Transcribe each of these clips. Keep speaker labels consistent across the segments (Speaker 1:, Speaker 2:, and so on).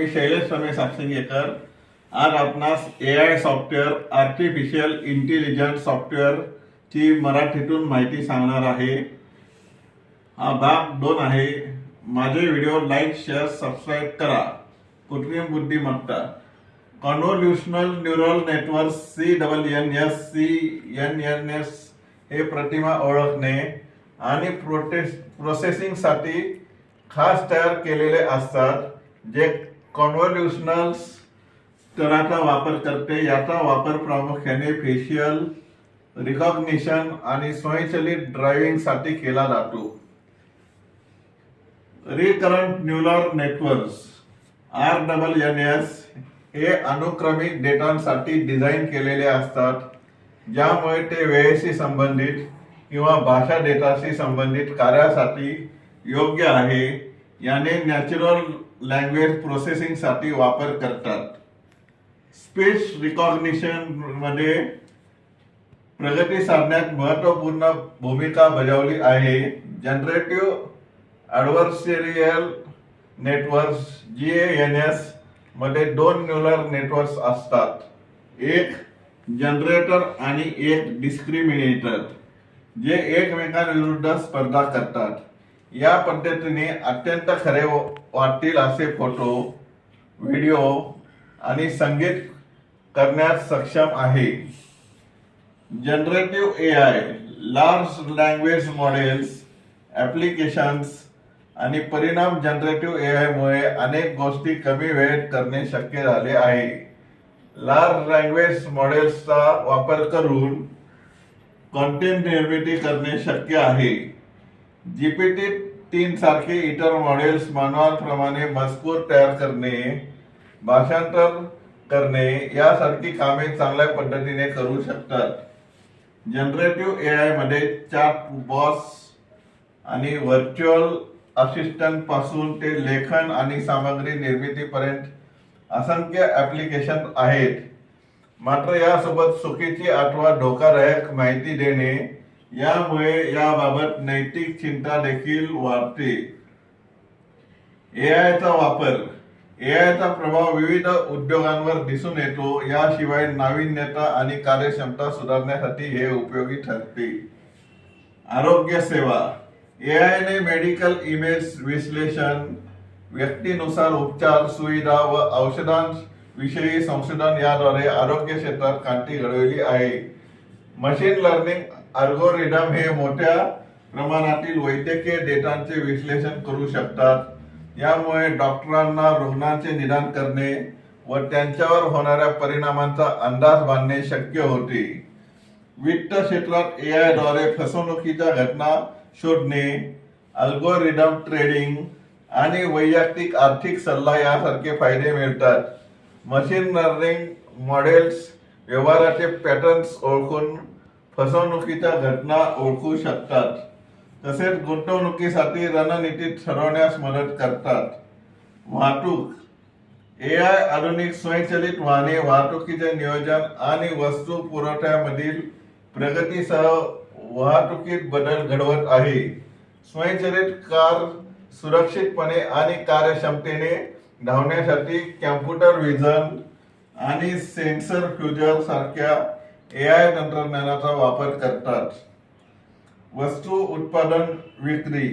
Speaker 1: मी शैलेश रमेश साक्षींगेकर. आज आपणास A I software artificial intelligence सॉफ्टवेअरची मराठीतून माहिती सांगणार आहे. हा भाग दोन आहे. माझे व्हिडिओ लाईक शेअर सबस्क्राईब करा. कृत्रिम बुद्धिमत्ता convolutional neural network C double N S C N N S हे प्रतिमा ओळखणे आणि प्रोटेस प्रोसेसिंगसाठी खास तयार केलेले असतात जे कॉन्व्होल्युशनल स्तराचा वापर करते. याचा वापर प्रामुख्याने फेशियल रिकॉग्निशन आणि स्वयंचलित ड्रायव्हिंगसाठी केला जातो. Recurrent neural networks R double N S हे अनुक्रमिक डेटांसाठी डिझाईन केलेले असतात. ज्यामुळे ते वेळेशी संबंधित किंवा भाषा डेटाशी संबंधित कार्यासाठी योग्य आहे. याने नॅचरल लँग्वेज प्रोसेसिंगसाठी वापर करतात. स्पीच रिकॉग्निशनमध्ये प्रगती साधण्यात महत्त्वपूर्ण भूमिका बजावली आहे. Generative adversarial networks G N एसमध्ये दोन न्यूलर नेटवर्क्स असतात. एक जनरेटर आणि एक डिस्क्रिमिनेटर जे एकमेकांविरुद्ध स्पर्धा करतात. या पद्धतीने अत्यंत खरे वाटतील असे फोटो व्हिडिओ आणि संगीत करण्यास सक्षम आहे. Generative A I large language models applications आणि परिणाम जनरेटिव्ह ए आयमुळे अनेक गोष्टी कमी वेळेत करणे शक्य झाले आहे. लार्ज लँग्वेज मॉडेल्सचा वापर करून कॉन्टेंट निर्मिती करणे शक्य आहे. जीपीटी तीन सारखे इतर मॉडेल्स मानवांप्रमाणे मजकूर तयार करणे भाषांतर करणे यासारखी कामे चांगल्या पद्धतीने करू शकतात. जनरेटिव्ह ए आयमध्ये चॅट बॉस आणि व्हर्च्युअल असिस्टंटपासून ते लेखन आणि सामग्री निर्मितीपर्यंत असंख्य ऍप्लिकेशन आहेत. मात्र यासोबत चुकीची अथवा धोकादायक माहिती देणे यामुळे याबाबत नैतिक चिंता देखील वाढते. ए वापर एआयचा चा प्रभाव विविध उद्योगांवर दिसून येतो याशिवाय नाविन्यता आणि कार्यक्षमता सुधारण्यासाठी हे उपयोगी ठरते. आरोग्य सेवा एआयने ने मेडिकल इमेज विश्लेषण व्यक्तीनुसार उपचार सुविधा व औषधांविषयी संशोधन याद्वारे आरोग्य क्षेत्रात क्रांती घडवली आहे. मशीन लर्निंग अल्गोरिदम हे मोठ्या प्रमाणातील वैद्यकीय डेटांचे विश्लेषण करू शकतात. यामुळे डॉक्टरांना रुग्णांचे निदान करणे व त्यांच्यावर होणाऱ्या परिणामांचा अंदाज बांधणे शक्य होते. वित्त क्षेत्रात ए आयद्वारे फसवणुकीच्या घटना शोधणे अल्गोरिदम ट्रेडिंग आणि वैयक्तिक आर्थिक सल्ला यासारखे फायदे मिळतात. मशीन लर्निंग मॉडेल्स व्यवहाराचे पॅटर्न्स ओळखून फसवणुकीच्या घटना ओळखू शकतात. तसेच गुंतवणुकीसाठी रणनीती ठरवण्यास मदत करतात. वाहतूक ए आय आधुनिक स्वयंचलित वाहने वाहतुकीचे नियोजन आणि वस्तू पुरवठ्यामधील प्रगतीसह वाहतुकीत बदल घडवत आहे. स्वयंचलित कार सुरक्षितपणे आणि कार्यक्षमतेने धावण्यासाठी कॅम्प्युटर विजन आणि सेन्सर फ्युजर सारख्या ए आय तंत्रज्ञानाचा वापर करतात. वस्तू उत्पादन विक्री.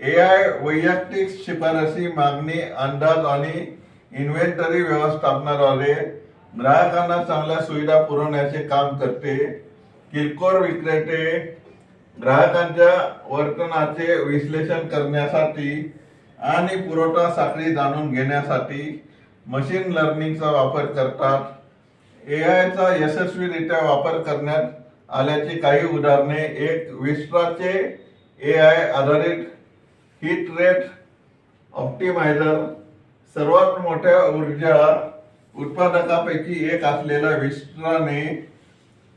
Speaker 1: ए आय वैयक्तिक शिफारसी मागणी अंदाज आणि इन्व्हेंटरी व्यवस्थापनाद्वारे ग्राहकांना चांगल्या सुविधा पुरवण्याचे काम करते. किरकोळ विक्रेते ग्राहकांच्या वर्तनाचे विश्लेषण करण्यासाठी आणि पुरवठा साखळी जाणून घेण्यासाठी मशीन लर्निंगचा वापर करतात. ए आयचा यशस्वीरित्या वापर करण्यात आल्याची काही उदाहरणे. एक विस्ट्राचे ए आय आधारित हिट रेट ऑप्टिमायझर सर्वात मोठ्या ऊर्जा उत्पादकापैकी एक असलेल्या विस्ट्राने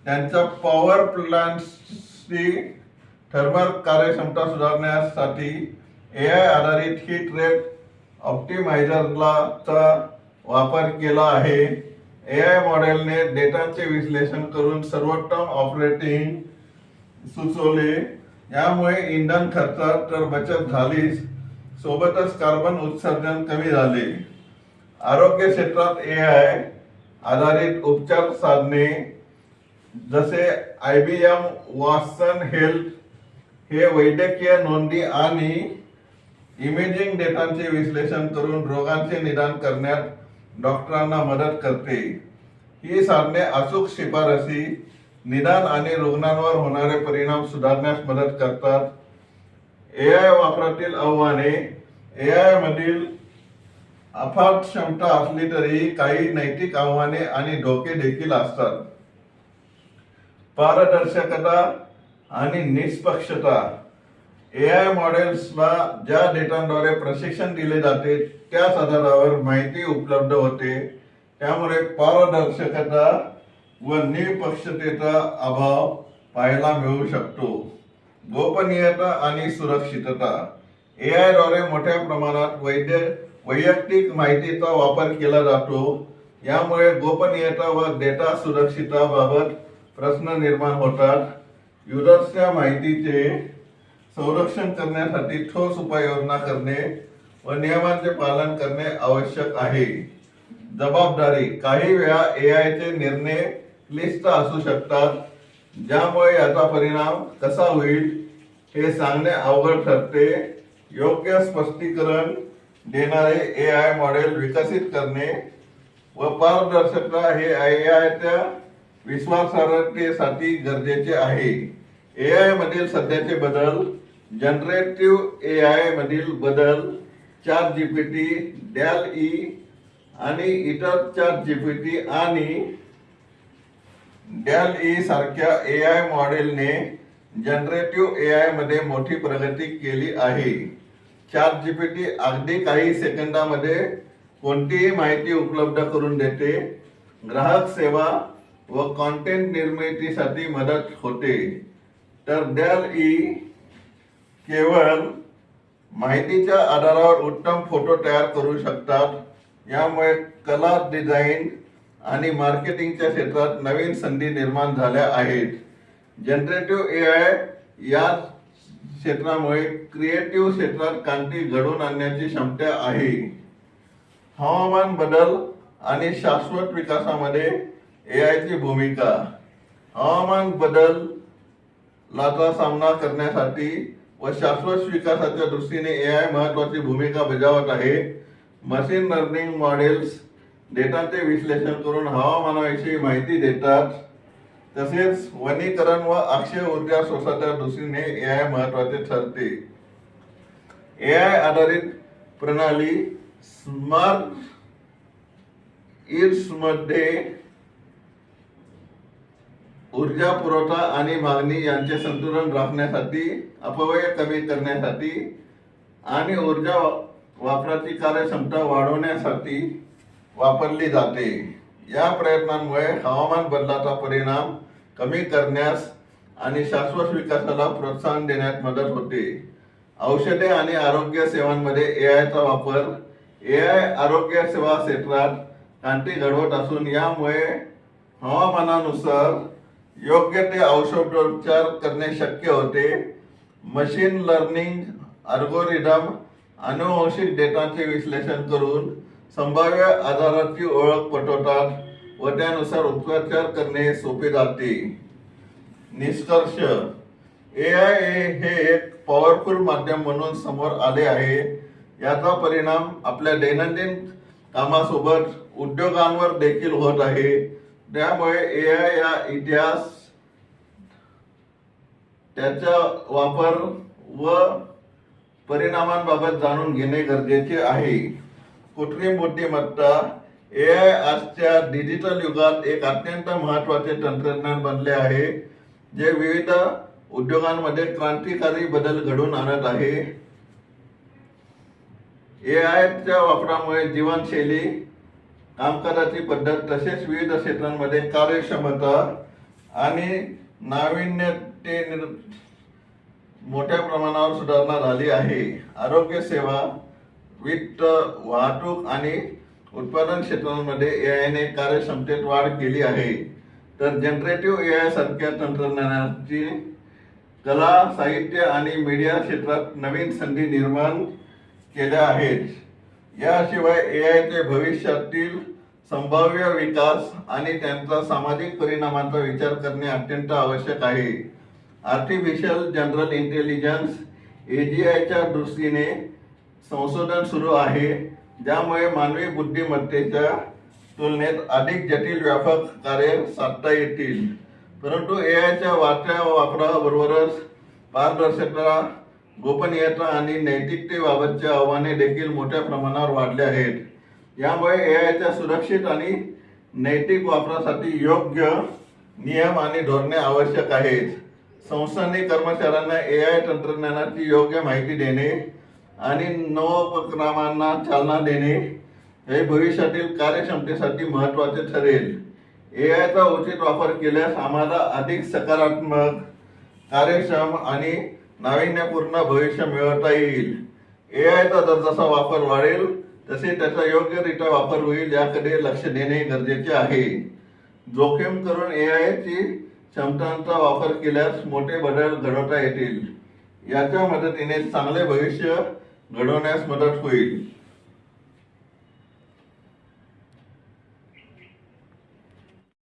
Speaker 1: त्यांच्या पॉवर प्लांट्सची थर्मल कार्यक्षमता सुधारण्यासाठी ए आय आधारित हिट रेट ऑप्टिमायझरला वापर केला आहे. ए आय मॉडेलने डेटाचे विश्लेषण करून सर्वोत्तम ऑपरेटिंग सुचवले. यामुळे इंधन खर्चात तर बचत झालीच. सोबतच कार्बन उत्सर्जन कमी झाले. आरोग्य क्षेत्रात ए आय आधारित उपचार साधने जसे I B M Watson health हे वैद्यकीय नोंदी आणि इमेजिंग डेटाचे विश्लेषण करून रोगांचे निदान करण्यात डॉक्टरांना मदत करते. ही साधने अचूक शिफारसी निदान आणि रुग्णांवर होणारे परिणाम सुधारण्यास मदत करतात. ए आय वापरातील आव्हाने ए आय मधील अफाट क्षमता असली तरी काही नैतिक आव्हाने आणि धोके देखील असतात. पारदर्शकता आणि निष्पक्षता ए आय मॉडेल्सला ज्या डेटांद्वारे प्रशिक्षण दिले जाते त्याच आधारावर माहिती उपलब्ध होते. त्यामुळे पारदर्शकता व निपक्षतेचा अभाव पाहायला मिळू शकतो. गोपनीयता आणि सुरक्षितता. ए आयद्वारे मोठ्या प्रमाणात वैद्य वैयक्तिक माहितीचा वापर केला जातो. यामुळे गोपनीयता व डेटा सुरक्षिताबाबत प्रश्न निर्माण होतात. युजर्सच्या माहितीचे संरक्षण करण्यासाठी ठोस उपाययोजना करणे व नियमांचे पालन करणे आवश्यक आहे. जबाबदारी. काही वेळा ए आयचे निर्णय क्लिष्ट असू शकतात ज्यामुळे याचा परिणाम कसा होईल हे सांगणे अवघड ठरते. योग्य स्पष्टीकरण देणारे ए आय मॉडेल विकसित करणे व पारदर्शकता हे ए आयच्या विश्वासार्हतेसाठी गरजेचे आहे. ए आय मधील सध्याचे बदल जनरेटिव्ह ए आय मधील बदल चार जीपीटी डॅल ई आणि इतर चार जीपीटी आणि डॅल ई e सारख्या ए आय मॉडेलने जनरेटिव्ह ए आयमध्ये मोठी प्रगती केली आहे. चार जीपीटी अगदी काही सेकंदामध्ये कोणतीही माहिती उपलब्ध करून देते. ग्राहक सेवा व कॉन्टेंट निर्मितीसाठी मदत होते. तर डॅल ई e केवळ माहितीच्या आधारावर उत्तम फोटो तयार करू शकतात. यामुळे कला डिझाईन आणि मार्केटिंगच्या क्षेत्रात नवीन संधी निर्माण झाल्या आहेत. जनरेटिव्ह ए आय या क्षेत्रामुळे क्रिएटिव्ह क्षेत्रात क्रांती घडवून आणण्याची क्षमता आहे. हवामान बदल आणि शाश्वत विकासामध्ये ए आयची भूमिका. हवामान बदलाचा सामना करण्यासाठी व शाश्वत विकासाच्या दृष्टीने ए आय महत्वाची भूमिका बजावत आहे. मशीन लर्निंग मॉडेल्स डेटाचे विश्लेषण करून हवामानाविषयी माहिती देतात. तसेच वनीकरण व अक्षय ऊर्जा शोषाच्या दृष्टीने ए आय महत्त्वाचे ठरते. ए आय आधारित प्रणाली स्मार्टमध्ये ऊर्जा पुरवठा आणि मागणी यांचे संतुलन राखण्यासाठी अपव्यय कमी करण्यासाठी आणि ऊर्जा वापराची कार्यक्षमता वाढवण्यासाठी वापरली जाते. या प्रयत्नांमुळे हवामान बदलाचा परिणाम कमी करण्यास आणि शाश्वत विकासाला प्रोत्साहन देण्यात मदत होते. औषधे आणि आरोग्य सेवांमध्ये ए आयचा वापर ए आय आरोग्य सेवा क्षेत्रात क्रांती घडवत असून यामुळे हवामानानुसार योग्य ते औषधोपचार करणे शक्य होते. मशीन लर्निंग अल्गोरिदम अनुवंशिक डेटाचे विश्लेषण करून संभाव्य आजाराची ओळख पटवतात व त्यानुसार उपचार करणे सोपे जाते. निष्कर्ष ए आय ए हे एक पॉवरफुल माध्यम म्हणून समोर आले आहे. याचा परिणाम आपल्या दैनंदिन कामासोबत उद्योगांवर देखील होत आहे. त्यामुळे ए आय या इतिहास त्याचा वापर व परिणामांबाबत जाणून घेणे गरजेचे आहे. कृत्रिम बुद्धिमत्ता ए आय आजच्या डिजिटल युगात एक अत्यंत महत्त्वाचे तंत्रज्ञान बनले आहे जे विविध उद्योगांमध्ये क्रांतिकारी बदल घडून आणत आहे. ए आयच्या वापरामुळे जीवनशैली कामकाजाची पद्धत तसेच विविध क्षेत्रांमध्ये कार्यक्षमता आणि नाविन्यते मोठ्या प्रमाणावर सुधारणा झाली आहे. आरोग्य सेवा वित्त वाहतूक आणि उत्पादन क्षेत्रांमध्ये ए आयने कार्यक्षमतेत वाढ केली आहे. तर जनरेटिव्ह ए आय सारख्या तंत्रज्ञानाची कला साहित्य आणि मीडिया क्षेत्रात नवीन संधी निर्माण केल्या आहेत. याशिवाय ए आयचे भविष्यातील संभाव्य विकास आणि त्यांचा सामाजिक परिणामांचा विचार करणे अत्यंत आवश्यक आहे. Artificial general intelligence A G आयच्या दृष्टीने संशोधन सुरू आहे ज्यामुळे मानवी बुद्धिमत्तेच्या तुलनेत अधिक जटिल व्यापक कार्य साधता येतील. परंतु ए आयच्या वाढत्या वापराबरोबरच पारदर्शकता गोपनीयता आणि नैतिकतेबाबतची आव्हाने देखील मोठ्या प्रमाणावर वाढले आहेत. यामुळे ए आयच्या सुरक्षित आणि नैतिक वापरासाठी योग्य नियम आणि धोरणे आवश्यक आहेत. संस्थांनी कर्मचाऱ्यांना ए आय तंत्रज्ञानाची योग्य माहिती देणे आणि नवोपक्रमांना चालना देणे हे भविष्यातील कार्यक्षमतेसाठी महत्त्वाचे ठरेल. ए आयचा उचित वापर केल्यास आम्हाला अधिक सकारात्मक कार्यक्षम आणि नाविन्यपूर्ण भविष्य मिळवता येईल. ए आयचा जर जसा वापर वाढेल तसे त्याचा योग्यरित्या वापर होईल याकडे लक्ष देणे गरजेचे आहे. जोखीम करून ए आयची क्षमतांचा वापर केल्यास मोठे बदल घडवता येतील. याच्या मदतीने चांगले भविष्य घडवण्यास मदत होईल.